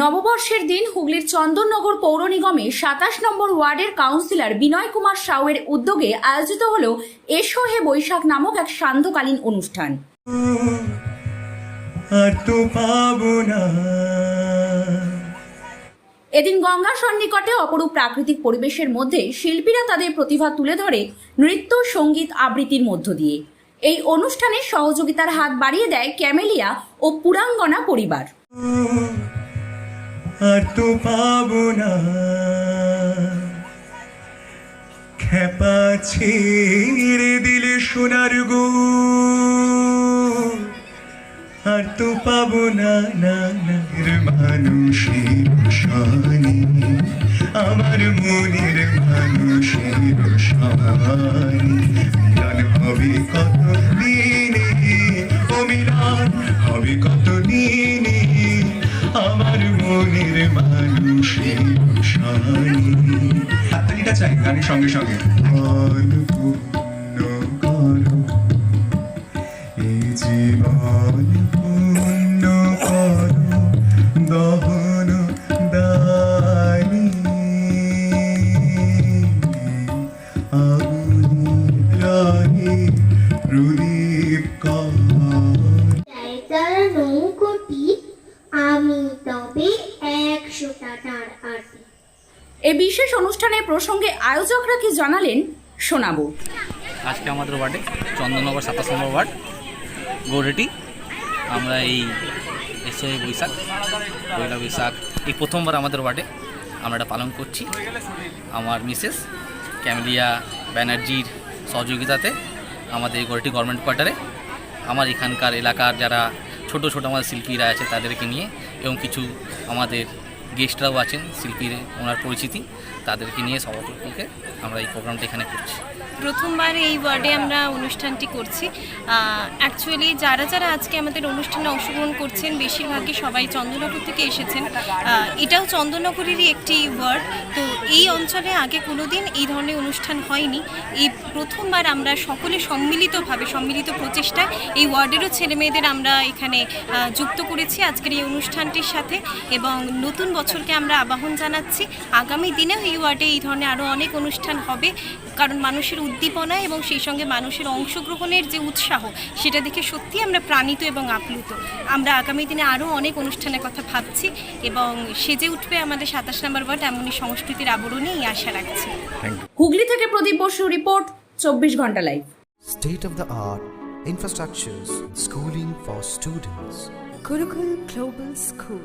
নববর্ষের দিন হুগলির চন্দননগর পৌর নিগমে সাতাশ নম্বর ওয়ার্ডের কাউন্সিলর বিনয় কুমার সাউয়ের উদ্যোগে আয়োজিত হল এসো হে বৈশাখ নামক এক সান্ধ্যকালীন অনুষ্ঠান। এদিন গঙ্গা সন্নিকটে অপরূপ প্রাকৃতিক পরিবেশের মধ্যে শিল্পীরা তাদের প্রতিভা তুলে ধরে নৃত্য সংগীত আবৃত্তির মধ্য দিয়ে। এই অনুষ্ঠানে সহযোগিতার হাত বাড়িয়ে দেয় ক্যামেলিয়া ও পুরাঙ্গনা পরিবার। আর তো পাবো না। খেপা ছেড়ে দিলে সোনার গো। আর তো পাবো না না না। মানুষের শানি, আমার মনের মানুষের মিলন হবে কত দিনে গানের সঙ্গে সঙ্গে। এই বিশেষ অনুষ্ঠানের প্রসঙ্গে আয়োজকরা কি জানালেন, শোনাবো। আজকে আমাদের ওয়ার্ডে চন্দননগর সাতাশ নম্বর ওয়ার্ড গৌরেটি আমরা এই এসে বৈশাখ, পয়লা বৈশাখ, এই প্রথমবার আমাদের ওয়ার্ডে আমরা এটা পালন করছি। আমার মিসেস ক্যামেলিয়া ব্যানার্জির সহযোগিতাতে আমাদের গৌরেটি গভর্নমেন্ট কোয়ার্টারে আমার এখানকার এলাকার যারা ছোট ছোট আমাদের শিল্পীরা আছে তাদেরকে নিয়ে এবং কিছু আমাদের গেস্টরাও আছেন, শিল্পীর ওনার পরিচিতি, তাদেরকে নিয়ে সভাপতিকে আমরা এই প্রোগ্রামটা এখানে করছি। প্রথমবার এই ওয়ার্ডে আমরা অনুষ্ঠানটি করছি। অ্যাকচুয়ালি যারা যারা আজকে আমাদের অনুষ্ঠানে অংশগ্রহণ করছেন, বেশিরভাগই সবাই চন্দ্রনগর থেকে এসেছেন। এটাও চন্দ্রনগরেরই একটি ওয়ার্ড। তো এই অঞ্চলে আগে কোনোদিন এই ধরনের অনুষ্ঠান হয়নি। এই প্রথমবার আমরা সকলে সম্মিলিতভাবে, সম্মিলিত প্রচেষ্টায় এই ওয়ার্ডেরও ছেলে মেয়েদের আমরা এখানে যুক্ত করেছি আজকের এই অনুষ্ঠানটির সাথে এবং নতুন বছরকে আমরা আবাহন জানাচ্ছি। আগামী দিনেও এই ওয়ার্ডে এই ধরনের আরও অনেক অনুষ্ঠান হবে। কারণ মানুষের উদ্দীপনা এবং সেই সঙ্গে মানুষের অংশগ্রহণের যে উৎসাহ, সেটা দেখে সত্যি আমরা প্রাণিত এবং আপ্লুত। আমরা আগামী দিনে আরও অনেক অনুষ্ঠানের কথা ভাবছি এবং সেজে উঠবে আমাদের সাতাশ নম্বর ওয়ার্ড, এমনই সংস্কৃতির আবরণে এই আশা রাখছি হুগলি থেকে প্রদীপ বসু রিপোর্ট চব্বিশ ঘণ্টা live State of the art infrastructures, schooling for students. Gurukul Global School.